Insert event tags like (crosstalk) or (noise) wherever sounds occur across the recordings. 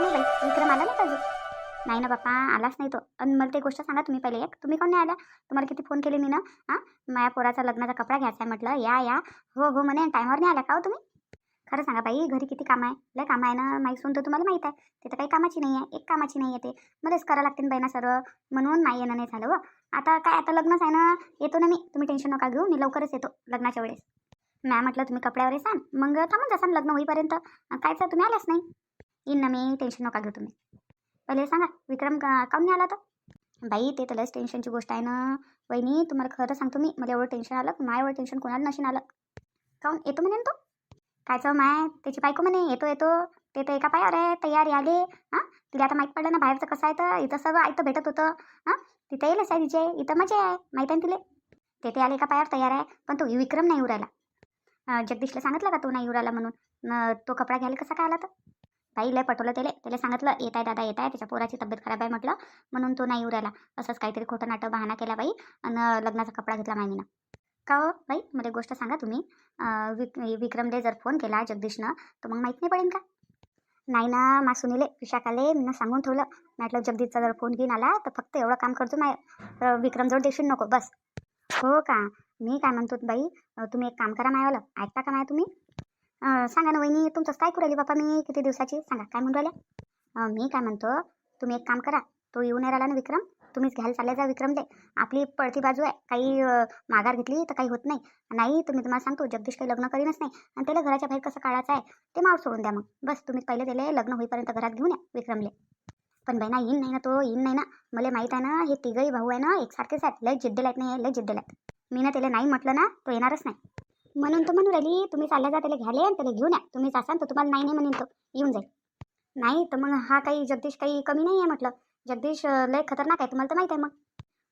नाही बाई विक्रम आला नाही का अजून नाही ना बाप्पा आलाच नाही तो. आणि मला ते गोष्ट सांगा तुम्ही पहिले एक. तुम्ही कोण नाही आल्या? तुम्हाला किती फोन केले मी ना? हां? माझ्या पोराचा लग्नाचा कपडा घ्यायचा आहे म्हटलं. या या. हो हो म्हणे. टायमावर नाही आला का हो तुम्ही? खरं सांगा बाई घरी किती काम आहे? लय काम आहे ना? माहीत सून तर तुम्हाला माहीत आहे. ते तर काही कामाची नाही आहे. एक कामाची नाही आहे ते. मलाच करावं लागते बाई ना सर्व म्हणून नाही येणं नाही झालं व आता काय? आता लग्नच आहे ना? येतो ना मी. तुम्ही टेन्शन नका घेऊ. मी लवकरच येतो लग्नाच्या वेळेस. मॅम म्हटलं तुम्ही कपड्यावर येसान मग थांबून जासान लग्न होईपर्यंत. कायचं तुम्ही आल्याच नाही. येईन ना मी टेन्शन नका घेऊ तुम्ही. पहिले सांगा विक्रम का काऊन नाही आला तर बाई ते तर लस टेन्शनची गोष्ट आहे ना. वहिनी तुम्हाला खरं सांगतो मी मला एवढं टेन्शन आलं माझ्या एवढं टेन्शन कोणाला नशीन आलं? काऊन येतो म्हणे ना तो? कायचं माय? त्याची बायको म्हणे येतो येतो. ते तर एका पायावर आहे तयारी आले. हां? तिला आता माहीत पडलं ना बाहेरचं कसं आहे तर इथं सगळं ऐकतं भेटत होतं. हां? तिथं येईलच आहे तिचे इथं मजा आहे माहीत आहे ना तिले? ते ते आले एका पायावर तयार आहे पण तो विक्रम नाही उरायला. जगदीशला सांगितलं का तो नाही उरायला म्हणून? तो कपडा घ्यायला कसा काय आला तर ताई लय पटवलं त्याला. त्याला सांगितलं येत आहे दादा येत आहे त्याच्या पोराची तब्येत खराब आहे म्हटलं. म्हणून तो नाही उरायला असंच काहीतरी खोटं नाटक बहाणा केला बाई आणि लग्नाचा कपडा घेतला मामीनं. का हो बाई? मला गोष्ट सांगा तुम्ही. विक विक्रमले जर फोन केला जगदीशनं तर मग माहीत नाही पडेल का? नाही ना मा सुनीले विशाखाले मी सांगून ठेवलं. म्हटलं जगदीशचा जर फोन घेऊन आला तर फक्त एवढं काम करतो माय विक्रमजवळ देशील नको बस. हो का? मी काय म्हणतो बाई तुम्ही एक काम करा मायवालं. ऐकता का माय तुम्ही? सांगा ना वहिनी तुमचंच काय करू राहिली बापा मी किती दिवसाची? सांगा काय म्हणून राहिल्या? मी काय म्हणतो तुम्ही एक काम करा. तो येऊन नाही राहिला ना विक्रम तुम्हीच घ्यायला चालले जा विक्रमले. आपली पळती बाजू आहे. काही माघार घेतली तर काही होत नाही. नाही तुम्ही तुम्हाला सांगतो जगदीश काही लग्न करीनच नाही. आणि त्याला घराच्या बाहेर कसं काढायचं आहे ते माव सोडून द्या मग. बस तुम्ही पहिले त्याला लग्न होईपर्यंत घरात घेऊन या विक्रमले. पण बाई ना येईन नाही ना तो येईन नाही ना. मला माहीत आहे ना हे तिघही भाऊ आहे ना एकसारखेच आहेत. लय जिद्दल आहेत नाही लय जिद्दल आहेत मी ना त्याला नाही म्हटलं ना तो येणारच नाही. म्हणून तर म्हणून राहिली तुम्ही चालल्या जा त्याला घ्याले आणि त्याला घेऊन या. तुम्ही जासान तर तुम्हाला नाही नाही म्हणेन तो. येऊन जाईल. नाही तर मग हा काही जगदीश काही कमी नाही आहे म्हटलं. जगदीश लय खतरनाक आहे तुम्हाला तर माहीत आहे मग.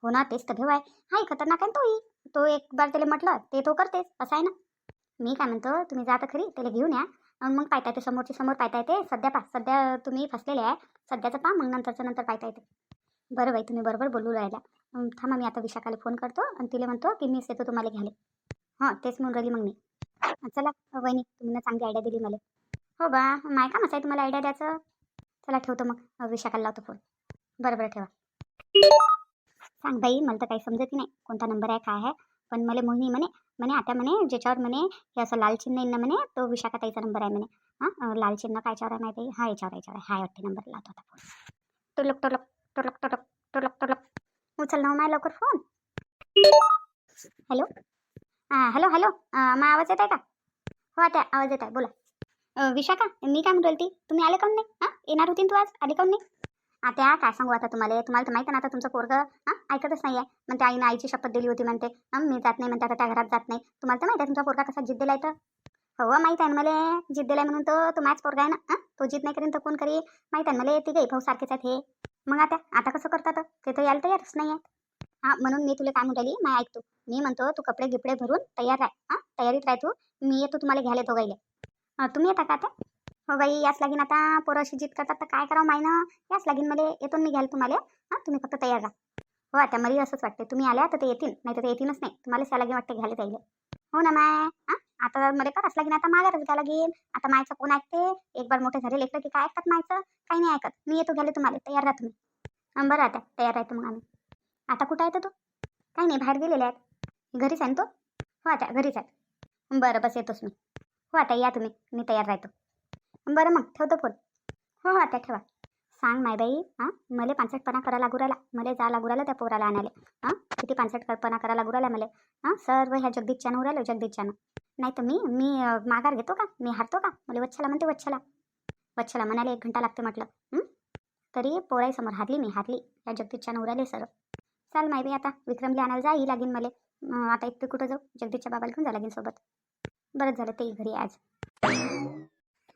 हो ना तेच तर भेव आहे. हाही खतरनाक आहे ना तोही. तो एक बार त्याला म्हटलं ते तो करतेच असं आहे ना? मी काय म्हणतो तुम्ही जा तर खरी त्याला घेऊन या. मग पाहता येते समोरची समोर पाहता येते. सध्या पा सध्या तुम्ही फसलेले आहे. सध्याचं पा मग नंतरचं नंतर पाहता येते. बरं बाई तुम्ही बरोबर बोलू राहिल्या. थांबा मी आता विशाखाला फोन करतो आणि तिला म्हणतो की मीच येतो तुम्हाला घ्यायला. हां तेच म्हणून राहिली मग मी. चला वहिनी तुम्ही ना चांगली आयडिया दिली मला. हो बा माय का आहे तुम्हाला आयडिया द्यायचं? चला ठेवतो मग. विशाखाला लावतो फोन बरं बरं ठेवा. सांग बाई मला तर काही समजत नाही कोणता नंबर आहे काय आहे. पण मला मोहिनी म्हणे म्हणे आता म्हणे ज्याच्यावर म्हणे हे असं लाल चिन्ह येईन ना म्हणे तो विशाखा ताईचा नंबर आहे म्हणे. हां लाल चिन्ह कायच्यावर आहे माहिती आहे? हा याच्यावर याच्यावर आहे. हा वाटते नंबर लावतो आता फोन टोलक टोलक टोलक टोलक टोलक टोलक उचल ना हो माय लवकर फोन हॅलो हां हॅलो हॅलो मा आवाज येत आहे का? हो आता आवाज येत आहे बोला विशाखा मी काय म्हणतो ती तुम्ही आले काऊन नाही? हां येणार होती तू आज? आले काऊन नाही? आता काय सांगू आता तुम्हाला? तुम्हाला तर माहिती आहे ना आता तुमचं पोरगं हां ऐकतच नाही आहे म्हणते आईनं आईची शपथ दिली होती म्हणते. मी जात नाही म्हणते आता त्या घरात जात नाही. तुम्हाला तर माहिती आहे तुमचा पोरगा कसा जिद्द दिलाय तर. हो माहीत आहे ना मला. जिद्द दिलाय म्हणून तो तो माझ्याच पोरगा आहे ना? हां तो जिद नाही करीन तर कोण करी माहीत आहे ना मला गई भाऊ सारखेच आहेत हे. मग आता आता कसं करतात? ते तर यायला तयारच नाही आहे हा म्हणून मी तुला काय म्हणाली माय ऐकतो मी म्हणतो तू कपडे गिपडे भरून तयार राह. हा तयारीत राह तू. मी येतो तुम्हाला घ्यायला दोघायला तुम्ही येता का आता? हो बाई याच लागीन आता पोरं अशी जिद करतात तर काय करावं माहिनं याच लागीन मला येतो मी घ्यायला तुम्हाला. हां तुम्ही फक्त तयार राहा. हो आता मला असंच वाटते तुम्ही आल्या तर ते येतील नाही तर ते येतीलच नाही. तुम्हाला त्या लागेल वाटते घ्यायला जाईल हो ना माय? हां आता मला करावंच लागेल आता माघारच घ्या लागेल आता मायचं कोण ऐकते? एक बार मोठे झाले लेखलं की काय ऐकतात मायचं? काही नाही ऐकत. मी येतो घ्यायला तुम्हाला. तयार राहा तुम्ही. बरं आता तयार राहतो मग आम्ही. आता कुठं आहे तर तू? काही नाही बाहेर गेलेले आहेत घरीच आहे ना तो? हो आता घरीच आहे. बरं बस येतोच मी. हो आता या तुम्ही मी तयार राहतो. बरं मग ठेवतो फोन. हो हो आता ठेवा. सांग मायबाई हां? मला पानसटपणा करा लागू राहिला. मला जा लागू राहिला त्या पोराला आणाले हां? किती पानसटपणा करा लागू राहिला मला. हां? सर्व ह्या जगदीपच्यानं उरालो जगदीपच्यानं नाही तर मी मी माघार घेतो का? मी हारतो का? मला वच्छला म्हणते वच्छला. वच्छला म्हणाले एक घंटा लागते म्हटलं. तरी पोराईसमोर हारली मी हारली. या जगदीपच्यानं उराले सर चाल बाई आता. विक्रमला आणायला जा ही लागीन मला. आता एकटे कुठं जाऊ? जगदीशच्या बाबाला घेऊन जा लागेल सोबत. बरंच झालं तेही घरी आज.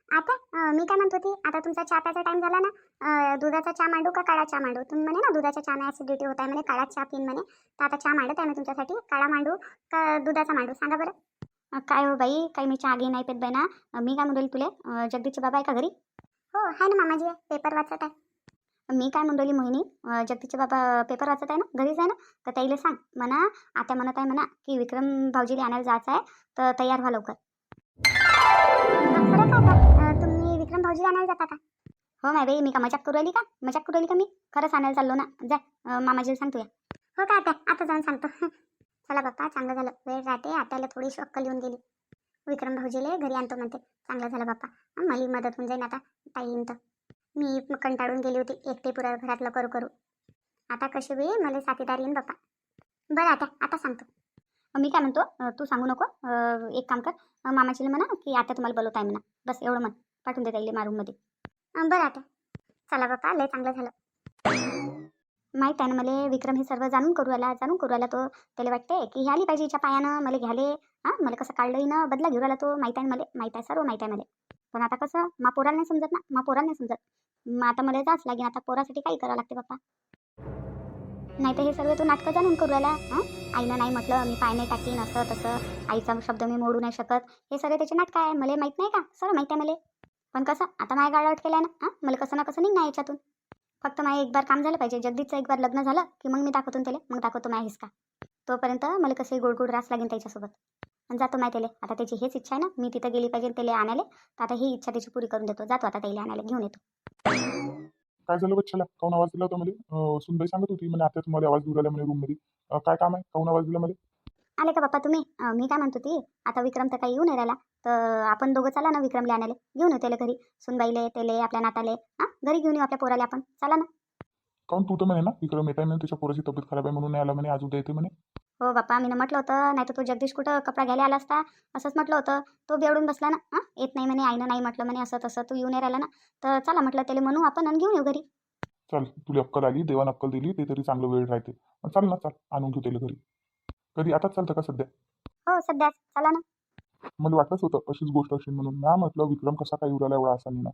आता मी काय म्हणत होती आता तुमचा चहा टाइम झाला ना? दुधाचा चहा मांडू का काळा चहा मांडू? तुम्ही म्हणे ना दुधाच्या चहा ॲसिडिटी होत आहे म्हणे काळा चहा पिन म्हणे. तर आता चहा मांडत आहे मी तुमच्यासाठी? काळा मांडू का दुधाचा मांडू? सांगा बरं. काय हो बाई काही मी चहा घे नाही पेत बाई ना. मी काय म्हणेल तुले? जगदीशचे बाबा आहे का घरी? हो आहे ना मामाजी पेपर वाचत आहे. मी काय म्हणली मोहिनी? अं, बाबा पेपर वाचत आहे ना घरीच आहे ना? तर त्याला सांग म्हणा आता म्हणत आहे म्हणा की विक्रम भाऊजीला आणायला जायचं आहे तर तयार व्हा लवकर. तुम्ही विक्रम भाऊजीला आणायला जाता का? हो माय बाई मी का मजाक करू आली का? मजाक करू आली का मी? खरंच आणायला चाललो ना. जा मामाजीला सांगतो या हो का आता आता जाऊन सांगतो. (laughs) चला बाप्पा चांगलं झालं. वेळ राहते आताला थोडीशी अक्कल येऊन गेली. विक्रम भाऊजीले घरी आणतो म्हणते. चांगलं झालं बाप्पा. मला मदत होऊन जाईन आता. टाईम तर. मी कंटाळून गेली होती. एकटे पुरा घरातलं करू करू. आता कशी बी मला साथीदार येईन बाप्पा. बरं आता आता सांगतो. मी काय म्हणतो? तू सांगू नको. एक काम कर. मामाचीला म्हणा की आता तुम्हाला बोलवत आहे म्हणा. बस एवढं म्हण. पाठवून देता येईल मारूममध्ये बरं आता. चला बाप्पा लय चांगलं झालं. माहीत आहे ना मला विक्रम हे सर्व जाणून करू आला जाणून करू आला तो त्याला वाटते की हे पाहिजे हिच्या पायानं. मला घ्याले. हां मला कसं काढलं ना बदला घेऊन आला तो. माहीत आहे ना मला? माहीत आहे सर्व माहीत आहे मला. पण आता कसं मा पोराला नाही समजत ना मा पोराला नाही समजत. मग आता मला जाच लागेल आता पोरासाठी काही करावं लागते बाप्पा. नाही तर हे सगळं तो नाटकं जाणून करू राहिला हां? आईनं नाही म्हटलं मी पाय नाही टाकीन असं तसं. आईचा शब्द मी मोडू नाही शकत. हे सगळे त्याचे नाटक आहे मला माहीत नाही का? सर माहीत आहे मला पण कसं आता माझ्या गाळावट आहे ना हां? मला कसं ना कसं निघणार याच्यातून. फक्त माझं एक बार काम झालं पाहिजे जगदीशचं एक बार लग्न झालं की मग मी दाखवतो त्याला मग दाखवतो माझ्या हिसका. तोपर्यंत मला कसं गोड गोड रास लागेल त्याच्यासोबत. जातो माहिती त्याला आता त्याची हेच इच्छा आहे ना मी तिथं गेली पाहिजे त्याला आणायला तर आता ही इच्छा त्याची पुरी करून देतो. जातो आता त्याला आणायला घेऊन येतो. काय झालं बच्चाला काऊन आवाज दिला होता मला? सुनबाई सांगत होती म्हणे आता तुम्हाला आवाज राहिला म्हणे रूममध्ये अं, काय काम आहे? काऊन आवाज दिला मला? आले का बाप्पा तुम्ही? मी काय म्हणतो ती आता विक्रम तर काही येऊ नाही राहिला तर आपण दोघं चला ना विक्रमला आणायला. घेऊन येऊ त्याला घरी. सुनबाईले त्याले आपल्या नाताले हां? घरी घेऊन येऊ आपल्या पोराला आपण. चला ना. काऊन तू तर म्हणे ना विक्रम येत आहे त्याच्या पोराची तब्येत खराब आहे म्हणून नाही आला म्हणे आज उद्या येते म्हणे. हो बाप्पा मी म्हटलं होतं नाही तर तो जगदीश कुठं कपडा घ्यायला आला असता? असंच म्हटलं होतं. तो बेवडून बसला ना. हां येत नाही म्हणे आईनं नाही म्हटलं म्हणे असं तसं तू येऊन राहिला ना. तर चला म्हटलं त्याला म्हणू आपण आणि घेऊन येऊ घरी. चल तुला अक्कल आली देवान अक्कल दिली ते तरी चांगलं वेळ राहते. चाल ना चाल आणून घेऊ त्याला घरी. कधी आताच चालतं का सध्या? हो सध्या. चला ना. मला वाटलंच होतं अशीच गोष्ट असेल म्हणून. ना म्हटलं विक्रम कसा काय उराला एवढा असा नाही ना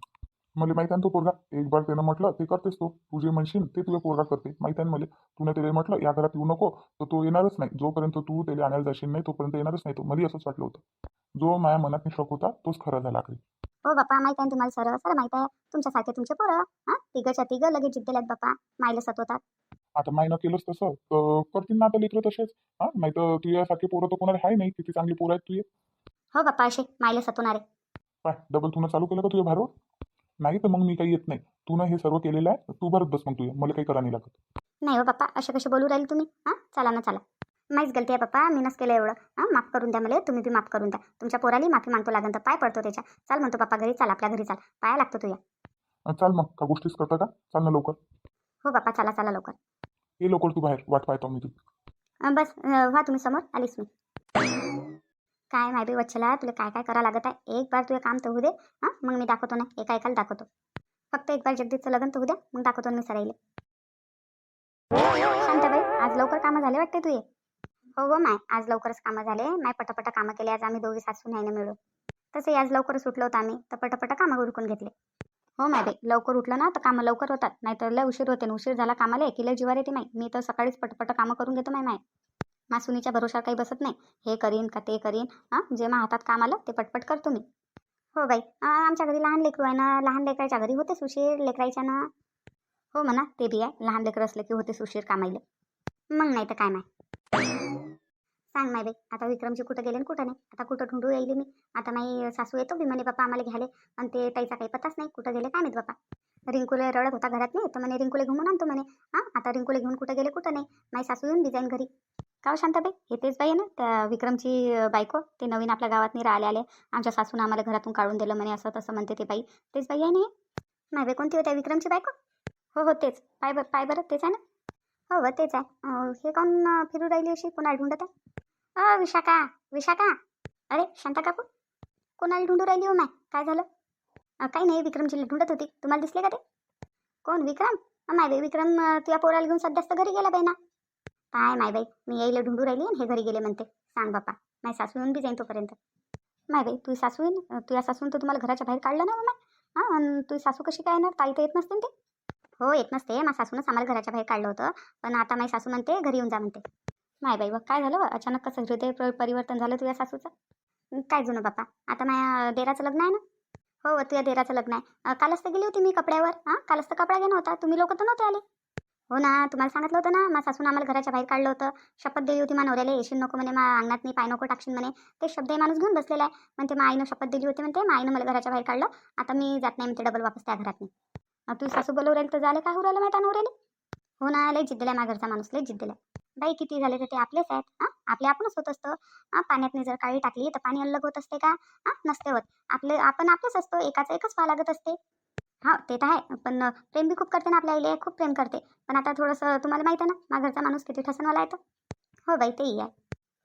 मला माहिती आहे ना तो पोरगा? एक बार त्यानं म्हटलं ते करतेस तो. तू जे म्हणशील ते तुझ्या पोरगा करते. माहिती आहे मला? तुला त्याला म्हटलं या घरात येऊ नको. तर तो येणारच नाही. जोपर्यंत तू त्याला आणायला जाशील नाही तोपर्यंत येणारच नाही. तो मला असंच वाटलं होतं. जो माझ्या मनात शक होता तोच खरा झाला आखरी. हो बाप्पा माहिती आहे तुम्हाला सर्व? सर्व माहिती आहे. तुमच्यासारखे तुमचे पोरं हां? तिघच्या तिघं लगेच जिद्द आहेत बाप्पा मायला सतवतात आता मायनं केलंच तसं. तर करतील ना आता लेकरं तसेच? हां? नाही तर तुझ्यासारखे पोरं तर कोणाला आहे नाही. किती चांगली पोरं आहेत तुझे. हो बाप्पा असे मायला सतवणारे. काय डबल तुनं चालू केलं का तुझ्या भारो नाही तर मग मी काही येत नाही. तू हे सर्व केलेलं आहे तू भरत बस मग तुझे. मला काही करा नाही लागत. नाही हो बाप्पा असे कसे बोलू राहिले तुम्ही? हां? चला ना चला. माहीच गलती आहे बाप्पा मीनच केलं एवढं. हां? माफ करून द्या मला तुम्ही बी माफ करून द्या. तुमच्या पोराली माफी मागतो लागन तर पाय पडतो त्याच्या. चाल म्हणतो बाप्पा घरी चाल आपल्या घरी चाल. पाया लागतो तुझ्या. अं, चाल मग का गोष्टीच करता का? चाल ना लवकर. हो बाप्पा चला चला लवकर. ये लवकर तू बाहेर वाट पाहतो मी तू. अं, बस अं, व्हा तुम्ही समोर आलीस मी. काय माहिती वच्छला तुला काय काय करा लागत आहे? एक बार तुझं काम तर होऊ दे हां? मग मी दाखवतो ना एका एकाला दाखवतो. फक्त एक बार जगदीशचं लग्न तर होऊ द्या मग दाखवतो ना मी सराईले. शांताबाई आज लवकर कामं झाले वाटते तुझे? हो हो माय आज लवकरच कामं झाले. माय पटापट कामं केले आज आम्ही दोघी सासू नाही मिळून. तसे आज लवकर सुटलो होतो आम्ही तर पटापट कामं उरकून घेतले. हो माय बाई लवकर उठलं ना तर कामं लवकर होतात. नाहीतर लय उशीर होते ना उशीर झाला कामाला की लय जिवार येते माय. मी तर सकाळीच पटपट कामं करून घेतो माय माय. मासुनीच्या भरोशावर काही बसत नाही. हे करीन का ते करीन हां? जे हातात काम आलं ते पटपट करतो मी हो बाई आमच्या घरी लहान लेकरू आहे ना लहान लेकराच्या घरी होतेच उशीर लेकरायच्या ना? हो म्हणा ते बी आहे लहान लेकरं असले की होतेच उशीर कामायले. मग नाही तर काय नाही सांग माय बाई आता विक्रमजी कुठं गेले कुठं नाही? आता कुठं ढुंढू येईल मी? आता माई सासू येतो बी म्हणे बाप्पा आम्हाला घ्याले आणि ते ताईचा काही पत्ताच नाही कुठं गेले काय माहीत बाप्पा? रिंकूला रडत होता घरात नाही तर म्हणे रिंकूला घेऊन आणतो म्हणे. हां आता रिंकूला घेऊन कुठं गेले कुठं नाही? माई सासू येऊन बी जाईन घरी. का हो शांताबाई? हे तेच बाई आहे ना त्या विक्रमची बायको. ते नवीन आपल्या गावात नाही राहिले आले. आमच्या सासून आम्हाला घरातून काढून दिलं म्हणे असं तसं म्हणते ते बाई. तेच बाई आहे ना हे? नाही बाई कोणती होत्या विक्रमची बायको? हो हो तेच. पाय बर पाय बरं तेच आहे ना? हो हो तेच आहे. हे कोण फिरू राहिली अशी? कोणाला ढूंढत आहे? अ विशाखा विशाखा. अरे शांता काकू. कोणाला ढूंढू राहिली हो माय? काय झालं? काही नाही विक्रमची ढूंढत होती. तुम्हाला दिसले का ते? कोण? विक्रम? नाही माय बाई विक्रम तुझ्या पोराला घेऊन सध्याच तर घरी गेला बाई ना. काय माय बाई मी यायला ढुंडू राहिली आणि हे घरी गेले म्हणते. सांग बापा माय सासू येऊन बी जाईन तोपर्यंत. माय बाई तुझी सासू येईन तुझ्या सासून तर तुम्हाला घराच्या बाहेर काढलं ना हो माय हां आणि तुझी सासू कशी काय येणार? ताई तर येत नसते ना ते. हो येत नसते. माझ्या सासूनच आम्हाला घराच्या बाहेर काढलं होतं. पण आता माझी सासू म्हणते घरी येऊन जा म्हणते. माय बाई बघ काय झालं? अचानक कसं हृदय परिवर्तन झालं तुझ्या सासूचं? काय जुनं बापा आता माझ्या देराचं लग्न आहे ना? हो तुझ्या देराचं लग्न आहे. कालच तर गेली होती मी कपड्यावर. हां कालच तर कपडा घेणं होता. तुम्ही लोक तर नव्हते आले. हो ना तुम्हाला सांगितलं होतं ना मा सासून आम्हाला घराच्या बाहेर काढलं होतं. शपथ दिली होती मा नवऱ्याला येशील नको म्हणे मा अंगणात मी पाय नको टाकशील म्हणे. ते शब्द माणूस घेऊन बसलेला आहे. म्हणते मा आईनं शपथ दिली होती म्हणते मा आईनं मला घराच्या बाहेर काढलं. आता मी जात नाही म्हणते डबल वापस त्या घरात नाही तू सासू बोलवू राहील तर झालं का होऊ राहिलं माहिती राहिली हो ना लय जिद्दला माझ्या घरचा माणूस लय जिद्दला बाई किती झाले तर ते आपलेच आहेत हां? आपले आपणच होत असतं. हां पाण्यातनी जर काळी टाकली तर पाणी अलग होत असते का? हां नसते होत. आपले आपण आपलेच असतो एकाचं एकच व्हावं लागत असते. हा ते तर आहे. पण प्रेम बी खूप करते ना आपल्या आईले खूप प्रेम करते. पण आता थोडंसं तुम्हाला माहिती आहे ना माझ्या घरचा माणूस किती ठसनवाला आहे हो बाई तेही आहे.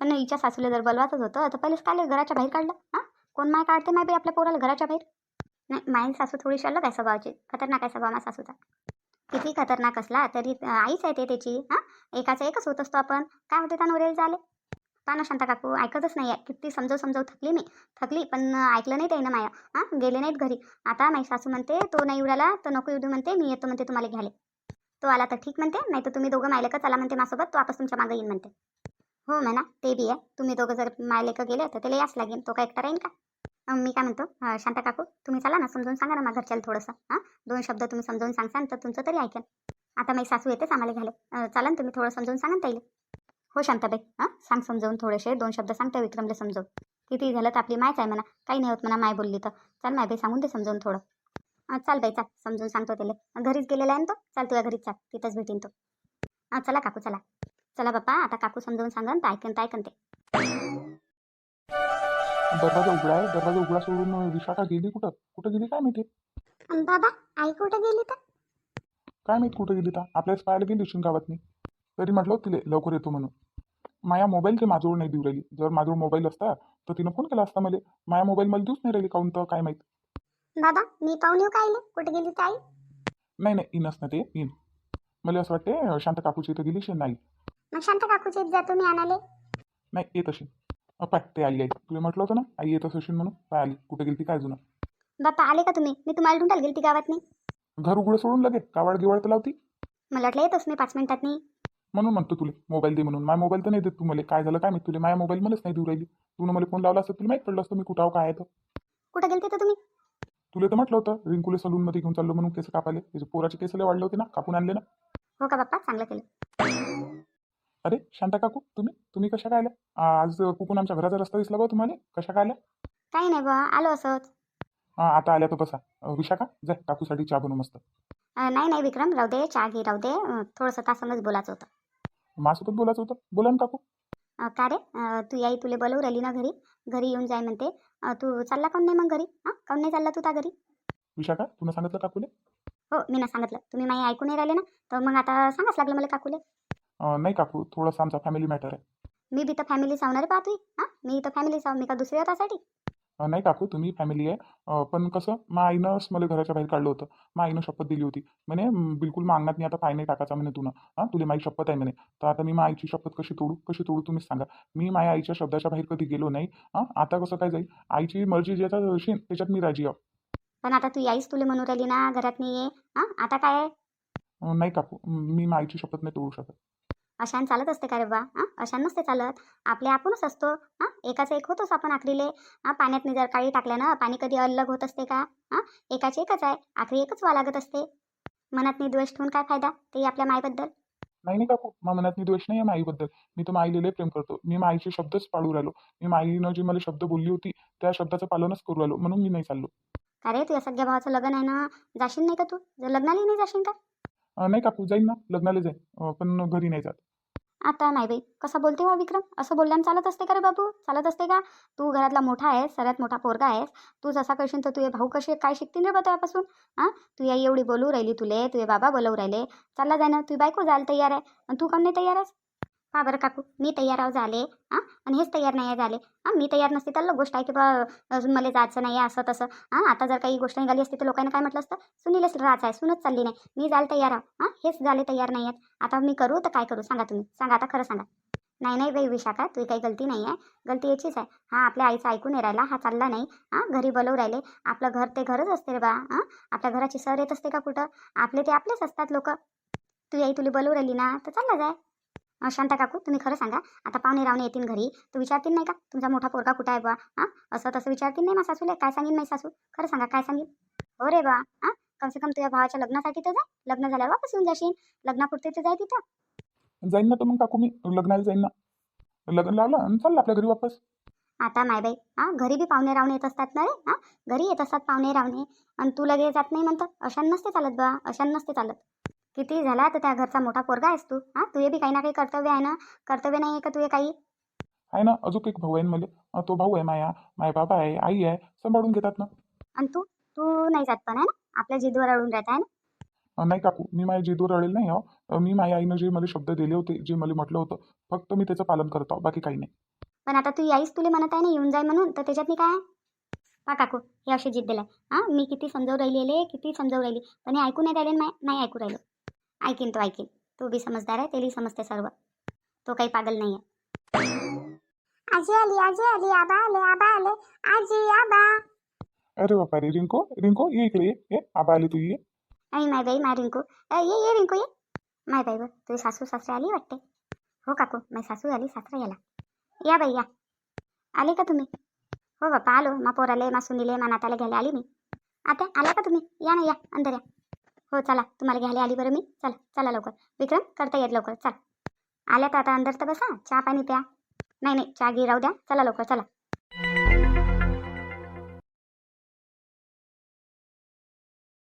पण हिच्या सासूला जर बोलवायचंच होतं तर पहिलेच काय घराच्या बाहेर काढलं हां? कोण माय काढते माय बाई आपल्या पोराला घराच्या बाहेर? नाही माझी सासू थोडीशी अलग आहे स्वभावाची. खतरनाक आहे स्वभाव माझ्या सासूचा. किती खतरनाक असला तरी आईच आहे ते त्याची हां? एकाचं एकच होत असतो आपण. काय होते त्या नवऱ्याला झाले? पाना शांता काकू? ऐकतच नाही आहे किती समजव समजव थकली मी. थकली पण ऐकलं नाही ते माया. हां गेले नाहीत घरी. आता माझी सासू म्हणते तो नाही उडाला तर नको येऊ देऊ म्हणते. मी येतो म्हणते तुम्हाला घ्यायला. तो आला तर ठीक म्हणते. नाही तर तुम्ही दोघं मायलेकं चला म्हणते माझ्यासोबत. तो आपस तुमच्या मागं येईन म्हणते. हो म्हणा. ते बी आहे. तुम्ही दोघं जर मायलेकं गेले तर त्याला याच लागेल. तो काय एकटा राहील का? मी काय म्हणतो? शांता काकू तुम्ही चला ना. समजून सांगा ना माझ्या घरच्याला थोडंसं. हां दोन शब्द तुम्ही समजावून सांगसान तर तुमचं तरी ऐकेन. आता माझी सासू येतेच आम्हाला घ्यायला. अं, चला ना तुम्ही थोडं समजून सांगा ना ताईले हो शांताबाई. हां सांग समजावून थोडेसे. दोन शब्द सांगता विक्रमला समजावून. किती झालं तर आपली मायच आहे म्हणा. काही नाही होत म्हणा माय बोलली तर. चाल माय बाई सांगून दे समजावून थोडं. चाल बाई चाल. समजून सांगतो त्याला. घरीच गेलेला आहे ना तो? चाल तुझ्या घरीच चाल. तिथंच भेटीन तो. हां चला काकू चला. चला बाप्पा आता काकू समजावून सांगन तर ऐकन तर ऐकन ते. दरवाजा उघडा आहे. दरवाजा उघडा सोडून अं, विशाखा गेली कुठं? कुठं गेली? काय माहिती? बाबा आई कुठं गेली तर? काय माहीत कुठं गेली तर? आपल्याच पाहायला गेली असेल गावातनी तरी म्हटलं तिले लवकर येतो म्हणून. माया मोबाईल ते माझ्याजवळ नाही देऊ राहिली. जर माझ्याजवळ मोबाईल असता तर तिनं फोन केला असता मला. माया मोबाईल मला देऊच नाही राहिली काऊन तर? काय माहीत? बाबा मी पाहून येऊ काय कुठे गेली तर आई नाही नाही इनच ना ते. इन मला असं वाटते शांत काकूची इथं गेली नाही. मग शांत काकूचे जातो मी आणाले नाही येत असेल अं, पाय ते आली आई. तुला म्हटलं होतं ना आई येत असेल म्हणून? पाय आली. कुठे गेली ती काय जुनं बाप्पा आले का तुम्ही? मी तुम्हाला ढूंढायला गेली ती गावात नाही. घर उघडं सोडून लगे कावाड गिवाड तर लावती. मला वाटलं येतोच मी पाच मिनिटात नाही. म्हणून म्हणतो तुला मोबाईल दे म्हणून. माझा मोबाईल तर नाही देत तू मला. काय झालं काय माहिती तुला? माझ्या मोबाईल मलाच नाही देऊ राहिली. तू मला फोन लावला असतं तुला माहीत पडलं असतं मी कुठं आहो, काय आहे तर. कुठं गेलते तर तुम्ही? तुला तर म्हटलं होतं रिंकुले सलूनमध्ये घेऊन चाललो म्हणून केस कापाले त्याचे पोराचे केस लय वाढले होते ना कापून आणले ना. हो का बाप्पा? चांगलं केलं. अरे शांता काकू तुम्ही? तुम्ही कशा काय आल्या? आज कुकून आमच्या घराचा रस्ता दिसला बा तुम्हाला. कशा काय आल्या? काही नाही बा आलो असंच हा आता आल्या तर बसा विशाखा जाय काकूसाठी चहा बनवू मस्त. नाही नाही विक्रम राहू दे चहा घे राहू दे. थोडंसं तासंगच बोलायचं होतं. माझ्यासोबत बोलायचं होतं. बोला ना काकू. अं, का रे? अं, तू आई तुले बोलवू राहिली ना घरी. घरी येऊन जाय म्हणते. अं, तू चालला काऊन नाही मग घरी? हां काऊन नाही चालला तू त्या घरी? विशाखा तुला सांगितलं काकूले? हो मी ना सांगितलं. तुम्ही माझी ऐकून नाही राहिले ना? तर मग आता सांगाच लागलं मला काकूले. अं, नाही काकू थोडंसं आमचा फॅमिली मॅटर आहे. मी बी तर फॅमिली सावणारे पाहतोय हां मी तर फॅमिली साव मी का त्यासाठी? अं, नाही काकू तुम्ही फॅमिली आहे. पण कसं मा आईनंच मला घराच्या बाहेर काढलं होतं. मा आईनं शपथ दिली होती. म्हणे "म, बिलकुल मा अंगणात मी आता पाय नाही टाकायचा म्हणे तुला हां तुला माझी शपथ आहे म्हणे. तर आता मी मा आईची शपथ कशी तोडू कशी तोडू तुम्हीच सांगा. मी माझ्या आईच्या शब्दाच्या बाहेर कधी गेलो नाही. हां आता कसं काय जाईल? आईची मर्जी ज्याच्यात असेल त्याच्यात मी राजी आहे. पण आता तू आईच तुले म्हणून राहिली ना घरात नाही आहे हां आता काय नाही काकू. मी मा आईची शपथ नाही तोडू शकत. अशान चालत असते का रे बा हां? अशान नसते चालत. आपले आपणच असतो. हां? एकाचं एक होतोच आपण आखरीले. हां? पाण्यात जर काळी टाकल्या ना पाणी कधी अलग होत असते का? हां? एकाचे एकच आहे. आखरी एकच व्हा लागत असते. मनात द्वेष ठेवून काय फायदा? ते आपल्या मायबद्दल. नाही नाही काकू. मा मनात मी द्वेष नाही आहे आईबद्दल मी तर लय प्रेम करतो. मी मा आईचे शब्दच पाळू राहिलो. मी मा आईनं जी मला शब्द बोलली होती त्या शब्दाचं पालनच करू राहिलो. म्हणून मी नाही चाललो. का रे? तुझ्या सगळ्या भावाचं लग्न आहे ना? जाशील नाही का तू? जर लग्नालाही नाही जाशील का नाही काकू. जाईन ना. लग्नाला जाईन. पण घरी नाही जात. आता नाही बाई. कसा बोलते वा विक्रम? असं बोलल्यानं चालत असते का रे बाबू? चालत असते का? तू घरातला मोठा आहेस सगळ्यात मोठा पोरगा आहेस. तू जसा करशील तर तुझे भाऊ कसे काय शिकतील रे बा त्यापासून हां? तू या एवढी बोलू राहिली तुले तुझे बाबा बोलवू राहिले. चालला जाय ना तुझी बायको जायला तयार आहे. आणि तू कम नाही तयार आहेस? हा बरं काकू मी तयार आहो झाले हां? आणि हेच तयार नाही आहे झाले. हां मी तयार नसते तर गोष्ट आहे की बा अजून मला जायचं नाही आहे असं तसं. हां आता जर काही गोष्ट निघाली असती तर लोकांना काय म्हटलं असतं? सुनीलच राहायचं आहे सुनच चालली नाही. मी जायला तयार आहो हां? हेच झाले तयार नाही आहेत. आता मी करू तर काय करू? सांगा तुम्ही. सांगा आता खरं सांगा. नाही नाही बाई विशाखा तुझी काही गलती नाही आहे. गलती याचीच आहे. हा आपल्या आईचं ऐकून राहिला हा चालला नाही. हां घरी बोलवू राहिले. आपलं घर ते घरच असते रे बा हां? आपल्या घराची सर येत असते का कुठं? आपले ते आपलेच असतात लोक. तू आई तुला बोलवू राहिली ना तर चालला जाय. शांता काकू तुम्ही खरं सांगा आता पाहुणे रावणे येतील घरी तर विचारतील नाही का तुमचा मोठा पोरगा कुठं आहे बा हां असं तसं विचारतील नाही मा सासूले काय सांगेन नाही सासू? खरं सांगा काय सांगेन? हो रे बा हां कमसे कम तुझ्या भावाच्या लग्नासाठी तर जा लग्न झाल्यावर वापस येऊन जाशील लग्नापुरते तर जाय तिथं. जाईन ना तर मग काकू मी लग्नाला जाईन ना. लग्न लावलं आणि चाललं आपल्या घरी वापस. आता माय बाई हां घरी बी पाहुणे रावणे येत असतात ना रे हां घरी येत असतात पाहुणे रावणे आणि तू लगे जात नाही म्हणतं अशान नसते चालत बा अशान नसते चालत. किती झाला तर त्या घरचा मोठा पोरगा आहेस तू? हां? तुझे बी काही ना काही कर्तव्य आहे ना? कर्तव्य नाही आहे का तुझे काही? आहे ना अजून एक भाऊ आहे ना मला. तो भाऊ आहे माया. माय बाबा आहे आई आहे. सांभाळून घेतात ना. आणि तू? तू नाही जात पण आहे ना? आपल्या जिद्दवर अडून राहत आहे ना? अं, नाही काकू. मी माझ्या जिदवर अडेल नाही आहो अं, मी माझ्या आईनं जे मला शब्द दिले होते जे मला म्हटलं होतं फक्त मी त्याचं पालन करतो बाकी काही नाही. पण आता तू याईस तुला म्हणत आहे ना येऊन जाय म्हणून तर त्याच्यात मी काय? पा काकू हे अशी जिद्द दिलाय. हां मी किती समजावून राहिलेले किती समजावून राहिली. पण हे ऐकू नाही राहिले नाही नाही ऐकू राहिलो. ऐकीन तो ऐकीन तो बी समजदार आहे त्याला समजते सर्व। तो काही पागल नाही आहे आजी आली आजी आली आबा आले आबा आले आजी आबा। अरे बापा रे रिंको रिंको ये इकडे ये ये आबा आली तू ये। आई माय बाई माय रिंकू। ये ये रिंकू ये। माय बाई तुझी सासू सासरे आली वाटते हो काकू माय सासू आली सासरा याला या बाई या आले का तुम्ही? हो बापा आलो मा पोराले मा सुनीले मा नाताला घ्यायला आली मी। आता आल्या का तुम्ही? या ना या अंदर या। हो चला. तुम्हाला घ्यायला आली बरं मी. चला चला लवकर. विक्रम करता येत लवकर. चल. आल्या तर आता अंदर तर बसा. चहा पाणी प्या. नाही नाही चहा गी राहू द्या. चला लवकर चला.